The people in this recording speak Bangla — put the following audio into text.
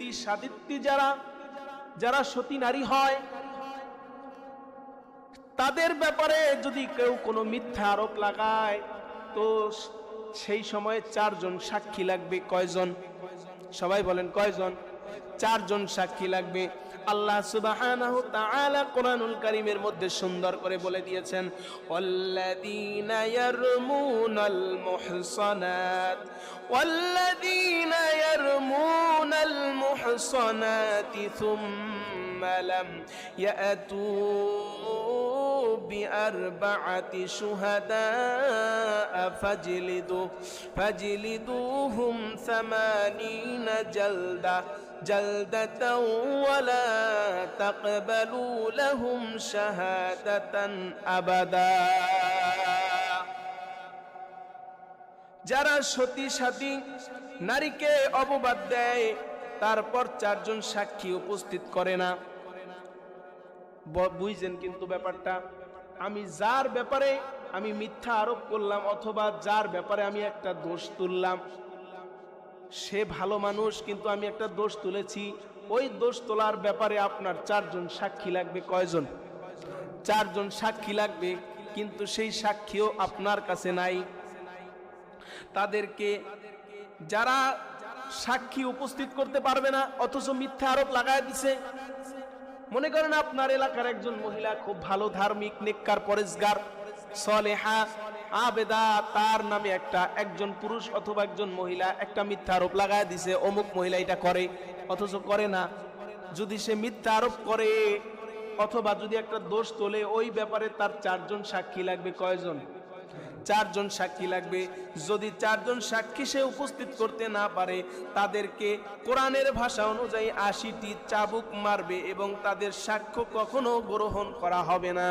সতী সাদিত্যি যারা যারা সতী নারী হয়, তাদের ব্যাপারে যদি কেউ কোনো মিথ্যা আরোপ লাগায়, তো সেই সময়ে চারজন সাক্ষী লাগবে। কয়জন? সবাই বলেন কয়জন? চারজন সাক্ষী লাগবে। আল্লাহ সুবহানাহু তাআলা কোরআনুল কারীমের মধ্যে সুন্দর করে বলে দিয়েছেন, ওয়াল্লাযীনা ইয়ারমুনাল মুহসানাত ইয়ারমুনাল মুহসানাতি থুম্মা লাম ইয়াতু بأربعة شهداء فاجلدوا فاجلدوهم ثمانين جلدة جلدة ولا تقبلوا لهم شهادة أبدا যারা সতী সাথী নারীকে অপবাদ দেয় তারপর চারজন সাক্ষী উপস্থিত করে না। বুঝছেন কিন্তু ব্যাপারটা? আমি যার ব্যাপারে আমি মিথ্যা আরোপ করলাম অথবা যার ব্যাপারে আমি একটা দোষ তুললাম, সে ভালো মানুষ কিন্তু আমি একটা দোষ তুলেছি। ওই দোষ তোলার ব্যাপারে আপনার চারজন সাক্ষী লাগবে কয়জন? চারজন সাক্ষী লাগবে, কিন্তু সেই সাক্ষীও আপনার কাছে নাই। তাদেরকে যারা সাক্ষী উপস্থিত করতে পারবে না, অথচ মিথ্যা আরোপ লাগায় দিছে। মনে করেন আপনার এলাকার একজন মহিলা খুব ভালো ধার্মিক, নেককার, পরেশগার, সলেহা, আবেদা, তার নামে একটা একজন পুরুষ অথবা একজন মহিলা একটা মিথ্যা আরোপ লাগায় দিছে, অমুক মহিলা এটা করে, অথচ করে না। যদি সে মিথ্যা আরোপ করে, অথবা যদি একটা দোষ তোলে, ওই ব্যাপারে তার চারজন সাক্ষী লাগবে, কয়জন? চারজন সাক্ষী লাগবে। যদি চারজন সাক্ষী সে উপস্থিত করতে না পারে, তাদেরকে কোরআনের ভাষা অনুযায়ী আশিটি চাবুক মারবে এবং তাদের সাক্ষ্য কখনো গ্রহণ করা হবে না।